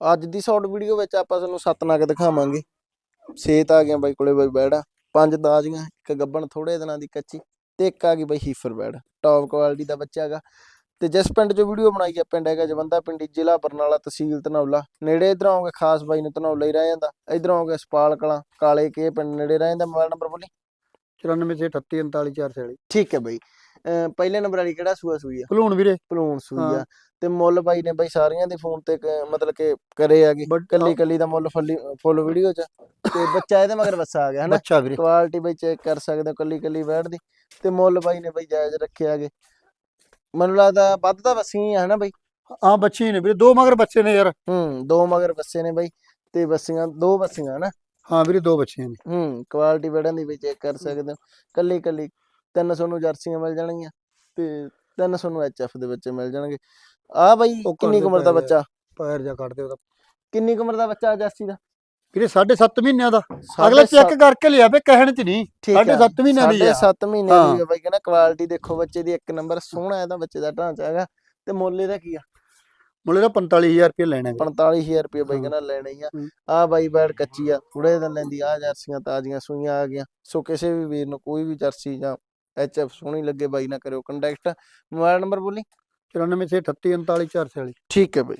ਅੱਜ ਦੀ short video ਵਿੱਚ ਆਪਾਂ ਤੁਹਾਨੂੰ ਸੱਤ ਨਗ ਦਿਖਾਵਾਂਗੇ। ਸੇਤ ਆ ਗਿਆ ਬਾਈ ਕੋਲੇ ਬਾਈ ਬੈੜਾ ਪੰਜ ਦਾਜੀਆਂ ਇੱਕ ਗੱਬਣ ਥੋੜੇ ਦਿਨਾਂ ਦੀ ਕੱਚੀ ਤੇ ਇੱਕ ਆ ਗਈ ਬਾਈ ਹੀਫਰ ਬੈੜ ਟੌਪ ਕੁਆਲਿਟੀ ਦਾ ਬੱਚਾ ਹੈਗਾ। ਤੇ ਜਿਸ ਪਿੰਡ 'ਚੋਂ ਵੀਡੀਓ ਬਣਾਈ ਆ ਪਿੰਡ ਹੈਗਾ ਜਵੰਦਾ ਪਿੰਡੀ ਜ਼ਿਲ੍ਹਾ ਬਰਨਾਲਾ ਤਹਿਸੀਲ ਧਨੌਲਾ। ਨੇੜੇ ਇਧਰੋਂ ਆਓਗੇ ਖਾਸ ਬਾਈ ਨੂੰ ਧਨੌਲਾ ਹੀ ਰਹਿ ਜਾਂਦਾ। ਇਧਰੋਂ ਆਓਗੇ ਸਪਾਲ ਕਲਾਂ ਕਾਲੇ ਕੇ ਪਿੰਡ ਨੇੜੇ ਰਹਿ ਜਾਂਦਾ ਮੋਬਾਈਲ ਨੰਬਰ ਬੋਲੀ। 94 ਸੇ 38 39 440 ਠੀਕ ਹੈ ਬਾਈ। ਅਹ ਪਹਿਲੇ ਨੰਬਰ ਵਾਲੀ ਕਿਹੜਾ ਸੂਆ ਸੂਈ ਆ? ਭਲੂਣ ਵੀਰੇ। ਭਲੂਣ ਸੂਈ ਹਾਂ। ਆ ਤੇ ਮੁੱਲ ਬਾਈ ਨੇ ਬਾਈ ਸਾਰੀਆਂ ਦੇ ਫੋਨ ਤੇ ਕ- ਮਤਲਬ ਕਿ ਕਰੇ ਆਗੇ ਬਟ ਕੱਲੀ ਕੱਲੀ ਦਾ ਮੁੱਲ ਫੁੱਲੀ ਫੁੱਲ ਵੀਡੀਓ ਚ। ਤੇ ਬੱਚਾ ਇਹਦੇ ਮਗਰ ਵੱਸਾ ਆ ਗਿਆ ਹਨਾ? ਬੱਚਾ ਵੀਰੇ। ਕੁਆਲਿਟੀ ਬਈ ਚੈੱਕ ਕਰ ਸਕਦੇ ਹੋ ਕੱਲੀ ਕੱਲੀ ਬੈਠ ਦੀ। ਤੇ ਮੁੱਲ ਬਾਈ ਨੇ ਬਈ ਜਾਇਜ਼ ਰੱਖਿਆ ਆਗੇ ਮੈਨੂੰ ਲੱਗਦਾ ਵੱਧ ਤਾਂ ਵਸੀ ਆ ਹਨਾ ਬਈ? ਹਾਂ ਬੱਚੇ ਨੇ ਵੀਰੇ। ਦੋ ਮਗਰ ਬੱਚੇ ਨੇ ਯਾਰ। ਹੂੰ ਦੋ ਮਗਰ ਬੱਸੇ ਨੇ ਬਈ। ਤੇ ਬੱਸੀਆਂ ਦੋ ਬੱਸੀਆਂ ਹਨਾ? ਹਾਂ ਵੀਰੇ ਦੋ ਬੱਚੇ ਨੇ। ਹੂੰ ਕੁਆਲਿਟੀ ਬੈੜਾਂ ਦੀ ਵੀ ਚੈੱਕ ਕਰ ਸਕਦੇ ਹੋ। ਕੱਲੀ ਕੱਲੀ 300 ਨੂੰ ਜਰਸੀਆਂ ਮਿਲ ਜਾਣਗੀਆਂ ਤੇ 300 ਨੂੰ ਐਚਐਫ ਦੇ ਬੱਚੇ ਮਿਲ ਜਾਣਗੇ। ਆ ਬਈ ਉਹ ਕਿੰਨੀ ਕੁ ਉਮਰ ਦਾ ਬੱਚਾ? ਪੈਰ ਜਾ ਕੱਢਦੇ ਉਹਦਾ ਕਿੰਨੀ ਕੁ ਉਮਰ ਦਾ ਬੱਚਾ ਜਰਸੀ ਦਾ? ਵੀਰੇ 7.5 ਮਹੀਨਿਆਂ ਦਾ। ਅਗਲਾ ਚੈੱਕ ਕਰਕੇ ਲਿਆ ਵੇ ਕਹਿਣ ਚ ਨਹੀਂ। ਠੀਕ ਸਾਢੇ ਆ। ਸੱਤ ਮਹੀਨਿਆਂ ਦੀ ਆ। ਸੱਤ ਮਹੀਨੇ ਦੀ ਹਾਂ। ਹੈ। ਬਾਈ ਕਹਿੰਦਾ ਕੁਆਲਿਟੀ ਦੇਖੋ ਬੱਚੇ ਦੀ ਇੱਕ ਨੰਬਰ ਸੋਹਣਾ ਇਹਦਾ ਬੱਚੇ ਦਾ ਢਾਂਚਾ ਹੈਗਾ। ਤੇ ਮੁੱਲ ਇਹਦਾ ਕੀ ਆ? ਮੁੱਲੇ ਦਾ 45000 ਰੁਪਏ ਲੈਣਾ ਵੀਰੇ 45000 ਰੁਪਏ ਬਾਈ ਹਾਂ। ਕਹਿੰਦਾ ਲੈਣਾ ਹੀ ਆ। ਹੂੰ। ਆ ਬਾਈ ਬੈੜ ਕੱਚੀ ਆ ਥੋੜੇ ਦਿਨ ਲੈਂਦੀ ਆ ਜਰਸੀਆਂ ਤਾਜ਼ੀਆਂ ਸੂਈਆਂ ਆ ਗਈਆਂ। ਸੋ ਕਿਸੇ ਵੀ ਵੀਰ ਨੂੰ ਕੋਈ ਵੀ ਜਰਸੀ ਜਾਂ ਐਚਐਫ ਸੋਹਣੀ ਲੱਗੇ ਬਾਈ ਨਾ ਕਰਿਓ ਕੰਟੈਕਟ। ਮੋਬਾਈਲ ਨੰਬਰ ਬੋਲੀ? 94 ਸੇ 38 39 440 ਠੀਕ ਹੈ ਬਾਈ।